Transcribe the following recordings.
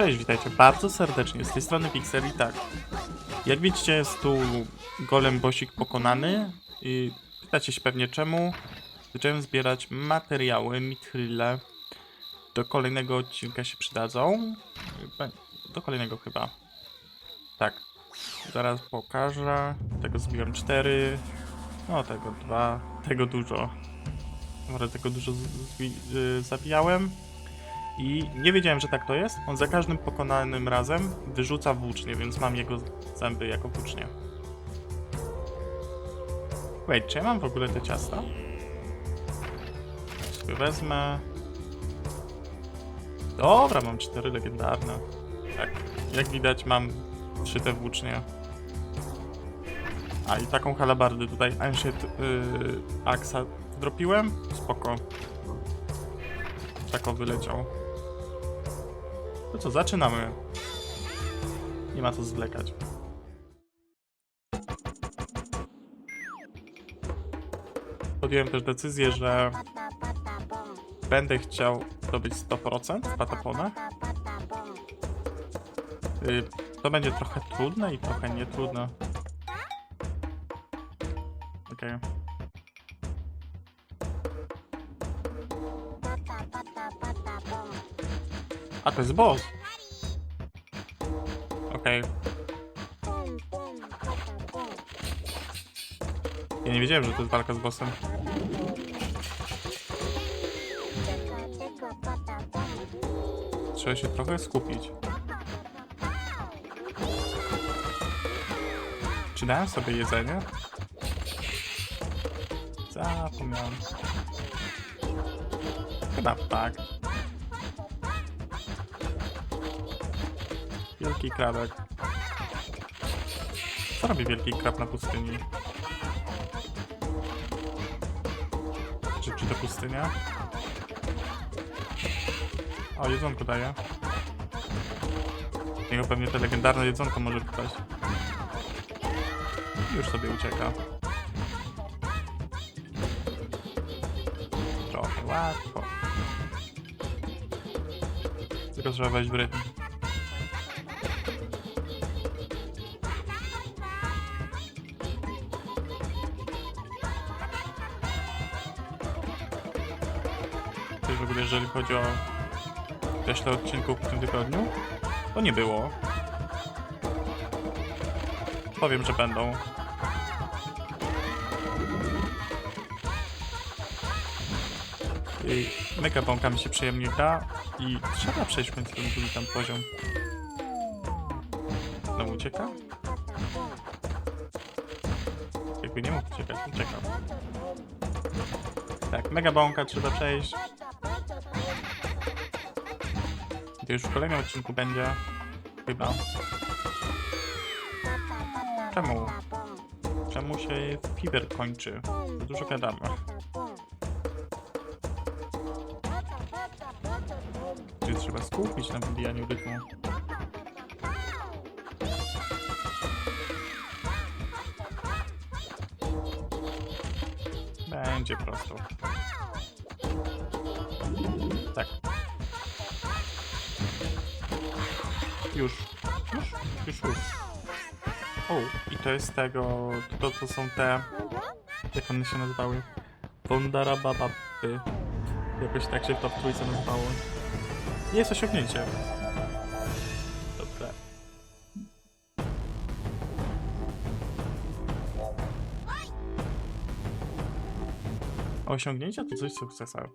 Cześć, witajcie bardzo serdecznie, z tej strony Pixel i tak. Jak widzicie jest tu golem bosik pokonany i pytacie się pewnie czemu. Zacząłem zbierać materiały, mithryle. Do kolejnego odcinka się przydadzą. Do kolejnego chyba. Tak. Zaraz pokażę. Tego zbiłem cztery. No tego dwa. Tego dużo. Może tego dużo zabijałem. I nie wiedziałem, że tak to jest. On za każdym pokonanym razem wyrzuca włócznie, więc mam jego zęby jako włócznie. Wait, czy ja mam w ogóle te ciasta? Sobie wezmę. Dobra, mam cztery legendarne. Tak, jak widać mam trzy te włócznie. A i taką halabardę tutaj Ancient yy, Axa dropiłem. Spoko. Tako wyleciał. To co, zaczynamy. Nie ma co zwlekać. Podjąłem też decyzję, że będę chciał zdobyć 100% w. Y, To będzie trochę trudne i trochę nietrudne. Okej. A to jest boss. Okej. Ja nie wiedziałem, że to jest walka z bossem. Trzeba się trochę skupić. Czy dałem sobie jedzenie? Zapomniałem. Chyba tak. Wielki krabek. Co robi wielki krab na pustyni? Czy, czy to pustynia? O, jedzonko daje. Z niego pewnie te legendarne jedzonko może wypaść. Już sobie ucieka. Trochę łatwo. Tylko trzeba wejść w rytm. Jeżeli chodzi o resztę odcinków w tym tygodniu, to nie było. Powiem, że będą. I mega bąka mi się przyjemnie i trzeba przejść w końcu ten tam poziom. Znowu ucieka? Jakby nie mógł uciekać, uciekał. Tak, mega bąka trzeba przejść. To już w kolejnym odcinku będzie. Chyba. Czemu? Czemu się Fever kończy? Dużo gadamy. Czy trzeba skupić na wybijaniu rytmu? Będzie prosto. Już. Już? Już, już. O, i to jest tego... To, to są te... Jak one się nazywały? Wondarababapy. Jakoś tak się to w trójce nazywało. Jest osiągnięcie. Dobra. Osiągnięcia to coś sukcesa.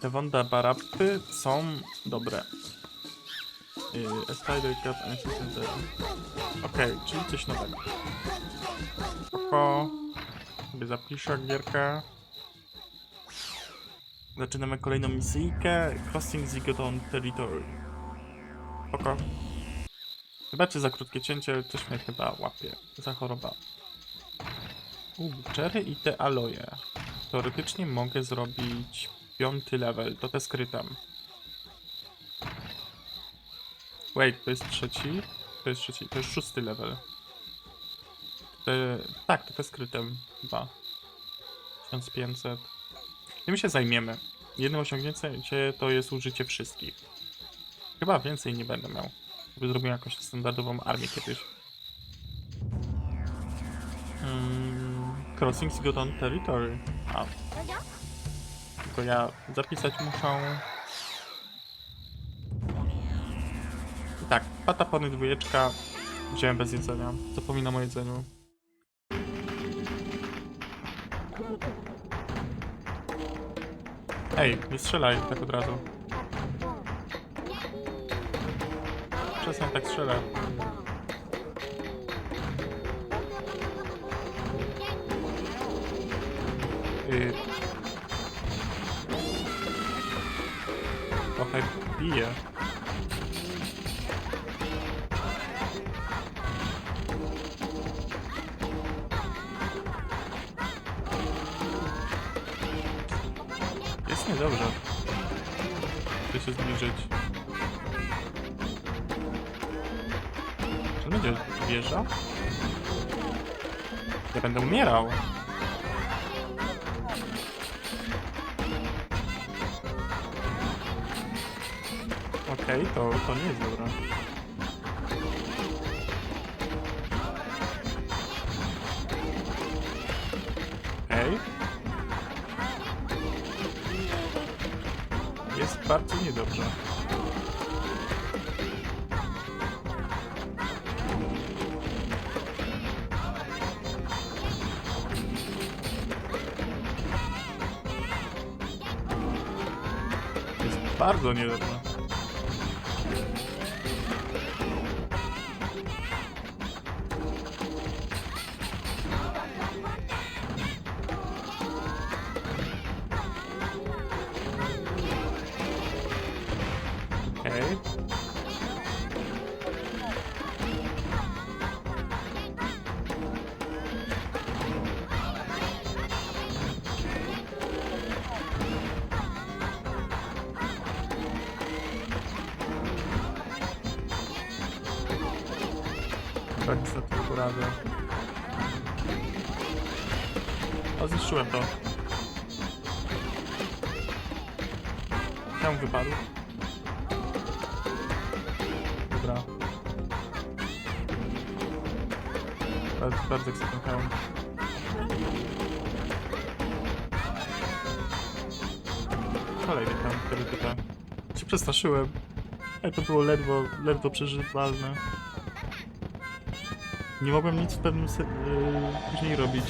Te Wondarabapy są dobre. A spider cat and system zero. Okej, czyli coś nowego. Spoko. Sobie zapiszę gierkę. Zaczynamy kolejną misyjkę. Crossing Zigoton Territory. Spoko. Wybaczcie za krótkie cięcie, coś mnie chyba łapie. Za choroba. Uuu, cherry i te aloje. Teoretycznie mogę zrobić piąty level, to te skrytem. Wait, to jest trzeci? To jest trzeci, to jest szósty level. Te, tak, to te skrytem chyba. 1500. Tym się zajmiemy. Jednym osiągnięciem to jest użycie wszystkich. Chyba więcej nie będę miał. Żeby zrobiłem jakąś standardową armię kiedyś. Mm, crossing Sigoton Territory. A. Tylko ja zapisać muszę. Patapony dwójeczka. Wziąłem bez jedzenia. Zapominam o jedzeniu. Ej, nie strzelaj tak od razu. Przestań tak strzelać. Yy. Trochę bije. Będzie wjeżdżał? Ja będę umierał. Okej, to, to nie jest dobre. Okej. Jest bardzo niedobrze. Jest bardzo niedobrze. Zniszczyłem to. Tam wypadł. Dobra. Bardzo, bardzo chcę ten hełm. Kolejny hełm, który tutaj. Się przestraszyłem. Ale to było ledwo, ledwo przeżywalne. Nie mogłem nic w pewnym se- yy, później robić.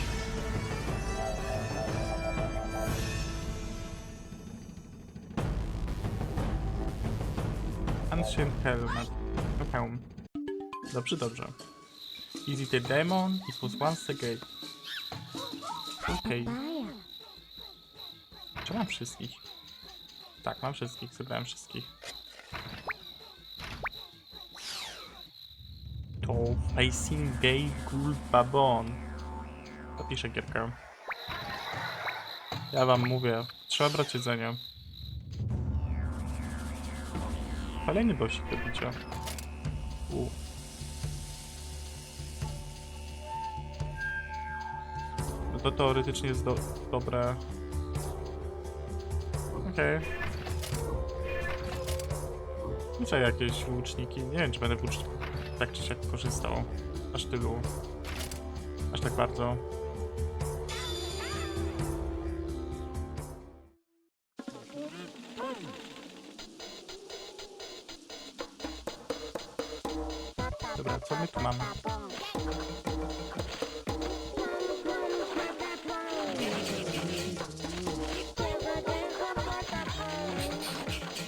Ancient Helmet. No hełm. Dobrze, dobrze. It a demon? It was once a gate. Okej. Czy mam wszystkich? Tak, mam wszystkich, zebrałem wszystkich. To Facing Gay Ghoul Babon. Zapiszę gierkę. Ja wam mówię, trzeba brać jedzenie. Kolejny bosik do bicia. U. No to teoretycznie jest do, dobre. Okej. Muszę jakieś łuczniki. Nie wiem, czy będę łuczników tak czy siak korzystał. Aż tylu. Aż tak bardzo.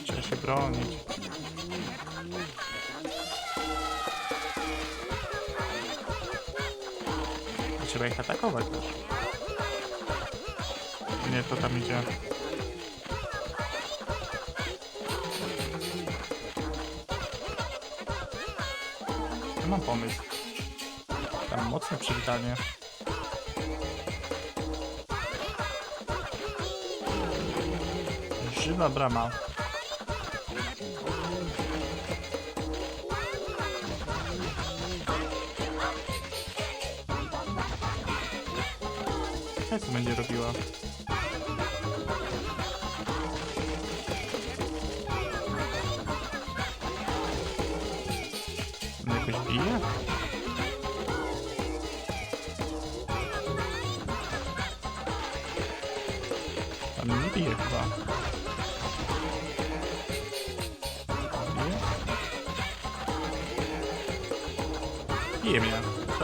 Trzeba się bronić. Trzeba ich atakować też. Nie, to tam idzie. Mam pomysł. Tam mocne przywitanie. Żywa brama. Jak to będzie robiła?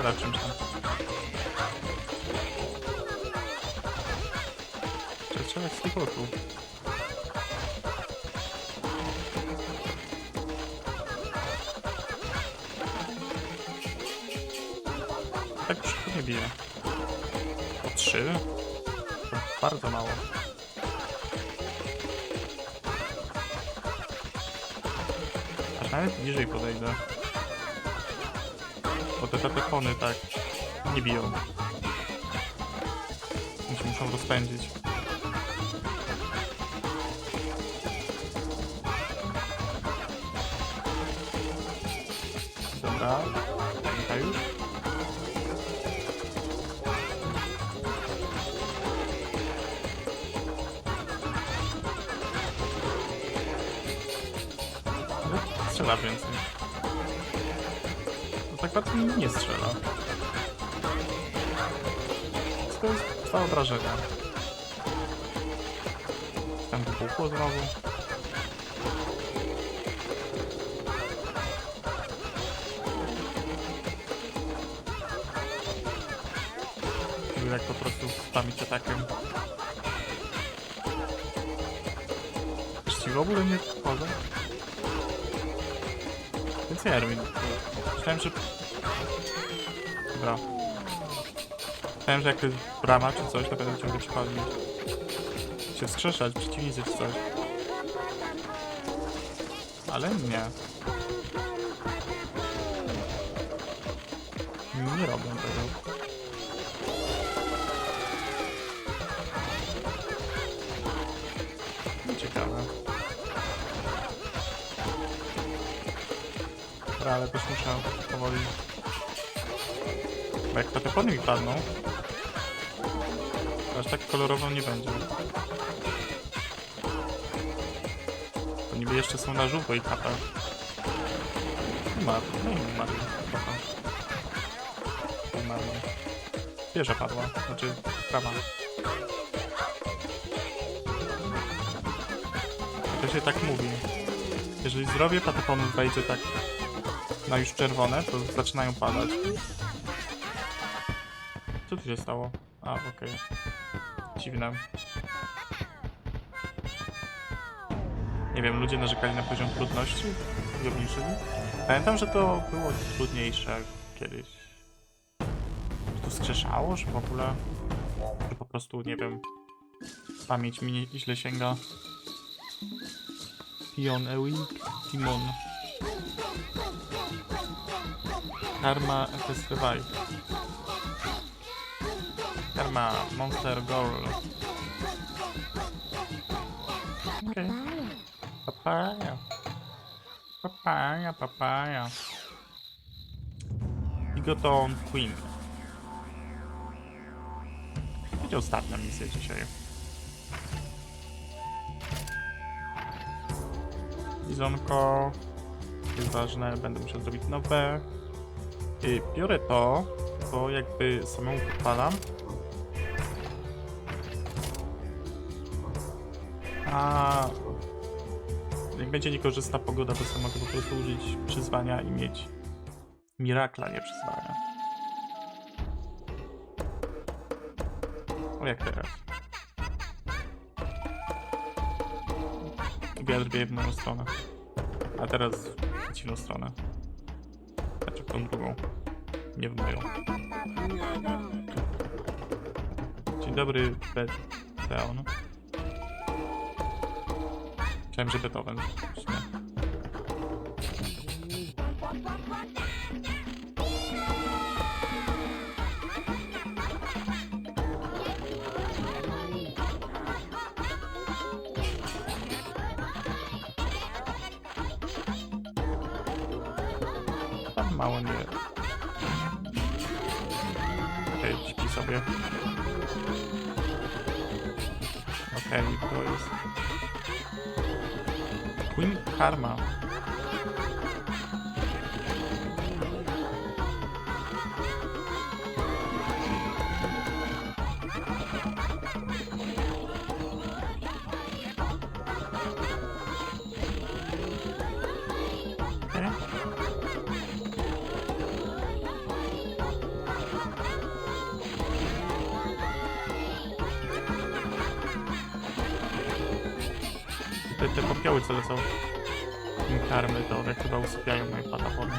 Strzela czymś tam. Strzelać z tych oczu. Tak szybko nie bije. O trzy? To bardzo mało. Aż nawet bliżej podejdę. Bo te tetefony tak nie biją. Oni się muszą rozpędzić. Dobra, Czekaj już. Ale Strzela więcej. Mi nie strzela. To jest dwa obrażenia. Tam wybuchło znowu. Jak po prostu spamić atakiem. Czy w ogóle nie wchodzą? Więc nie Erwin. Myślałem, że... Dobra. Myślałem, że jak to jest brama czy coś, to będę ciągle przychodzić. Się wskrzeszać, przeciwnicy czy coś. Ale nie. Nie robią tego. Ciekawe. Dobra, ale też muszę powoli... Bo jak te tepony mi padną, to aż tak kolorowo nie będzie. To niby jeszcze są na żółto i kapę. Umarł, no i umarł. Wieża padła, znaczy prawa. To się tak mówi. Jeżeli zdrowie patoponu wejdzie tak na już czerwone, to zaczynają padać. Tu się stało? A, okej. Dziwne. Nie wiem, ludzie narzekali na poziom trudności i obniżyli. Pamiętam, że to było trudniejsze kiedyś. Że to skrzeszało, że w ogóle... Że po prostu, nie wiem... Pamięć mi nie- źle sięga. Pion Ewing, Timon. Karma FS Revive. Karma Monster Girl. Okej. Papaya. Papaya, papaya. Bigoton Queen. Będzie ostatnia misja dzisiaj. Bizonko. Jest ważne, będę musiał zrobić nowe. Biorę to, bo jakby samemu podpalam. A jak będzie niekorzystna pogoda, to sobie mogę po prostu użyć przyzwania i mieć mirakla, nie przyzwania. O jak teraz? Wiatr w moją stronę. A teraz w przeciwną stronę. Znaczy w tą drugą. Nie w moją. Dzień dobry, Beteon. Myślałem, że Beethoven. mało nie. Okej, sobie. Okej, to jest harma. Te, te popioły co lecą im karmy, one chyba usypiają moje patafony.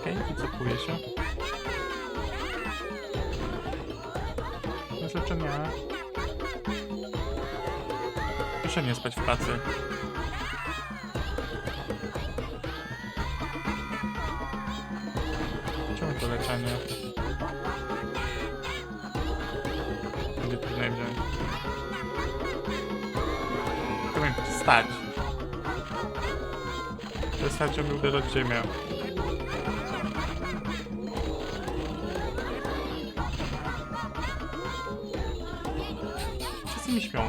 Okej, okay, wycofuję się. Bez leczenia. Proszę nie spać w pracy. Będzie trudniej wziąć. Wstać. Wystarczy mi uderzać ziemię. Wszyscy mi śpią.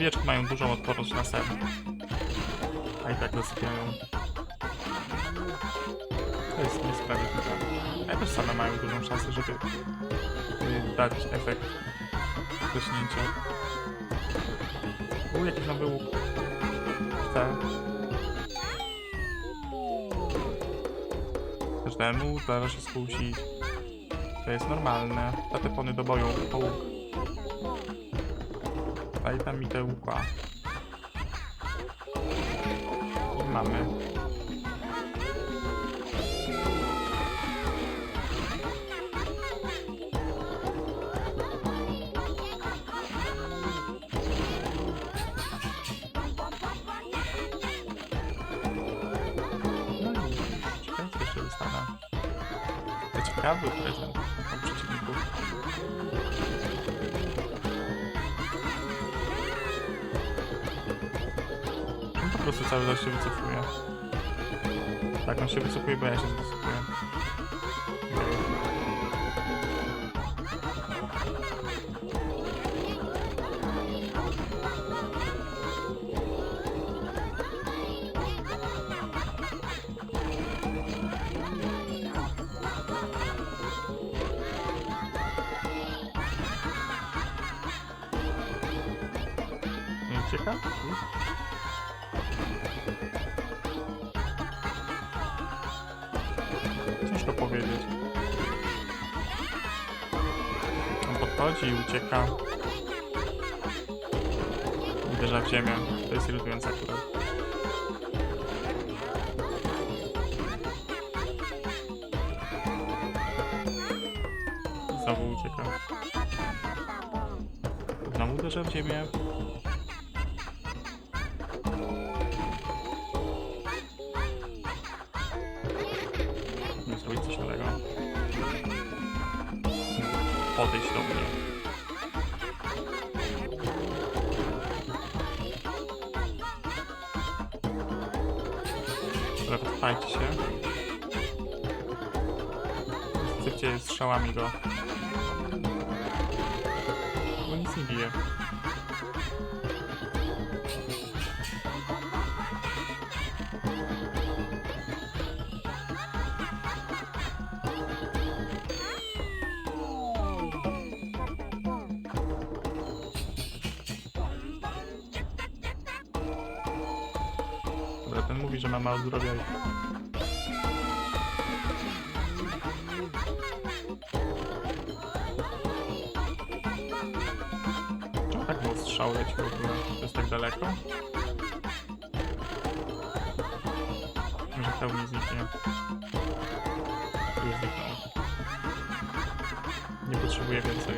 Owieczki mają dużą odporność na sen. A i tak zasypiają. To jest niesprawiedliwe. A też same mają dużą szansę, żeby y, dać efekt zaśnięcia. U, jakiś nowy łuk. Chcę. Każdemu zdarza się skusić. To jest normalne. Te pony do boju po łuk. Daj tam mi te łuka. Mamy. No i jeszcze cały czas się wycofuje. Tak, on się wycofuje, bo ja się wycofuję. Ucieka? Ciężko powiedzieć. On podchodzi i ucieka. Uderza w ziemię. To jest irytujące akurat. Znowu ucieka. Znowu uderza w ziemię. Zrobić coś nowego. Podejść do mnie. Dobra, się. Sypcie strzałami go. Dobra, ten mówi, że ma mało zdrowia. Czemu tak było strzał leci w ogóle? To jest tak daleko? Może pełni zniknie. Już zniknął. Nie potrzebuję więcej.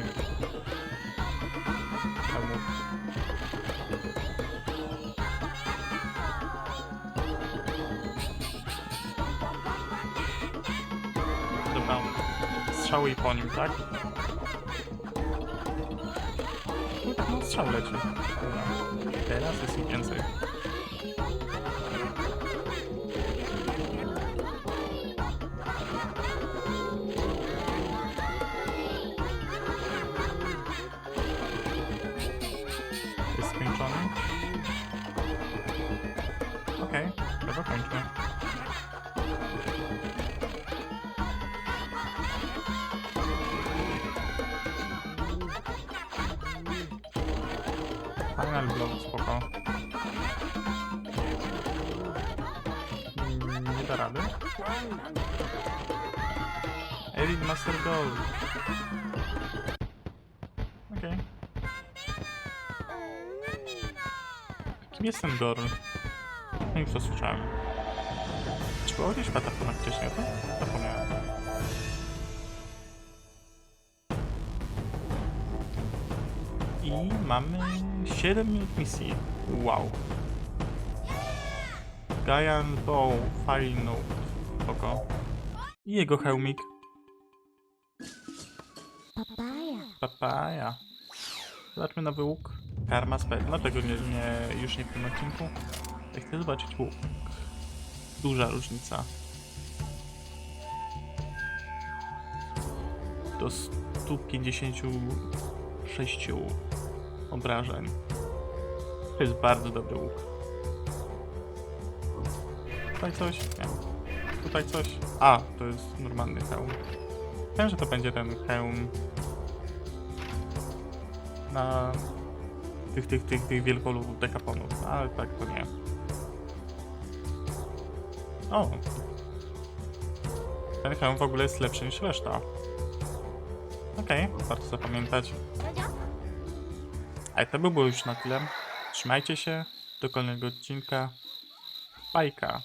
Strzały i po nim, tak? No strzał leci. Teraz jest ich więcej. Kim jest ten Gorn? No już to słyszałem. Czy było gdzieś Patapona wcześniej o to? Zapomniałem. I mamy 7 minut misji. Wow. Gaian Bow, Fine Note. Spoko. I jego hełmik. Papaya. Papaja. Zobaczmy nowy łuk. Karma spell. No tego nie, nie, już nie w tym odcinku. Chcę zobaczyć łuk. Duża różnica. Do 156 obrażeń. To jest bardzo dobry łuk. Tutaj coś? Nie. Tutaj coś? A, to jest normalny hełm. Wiem, że to będzie ten hełm na tych, tych, tych, tych wielkoludów dekaponów, ale tak to nie. O! Ten hełm w ogóle jest lepszy niż reszta. Okej, warto zapamiętać. Ale to by było już na tyle. Trzymajcie się, do kolejnego odcinka. Bajka.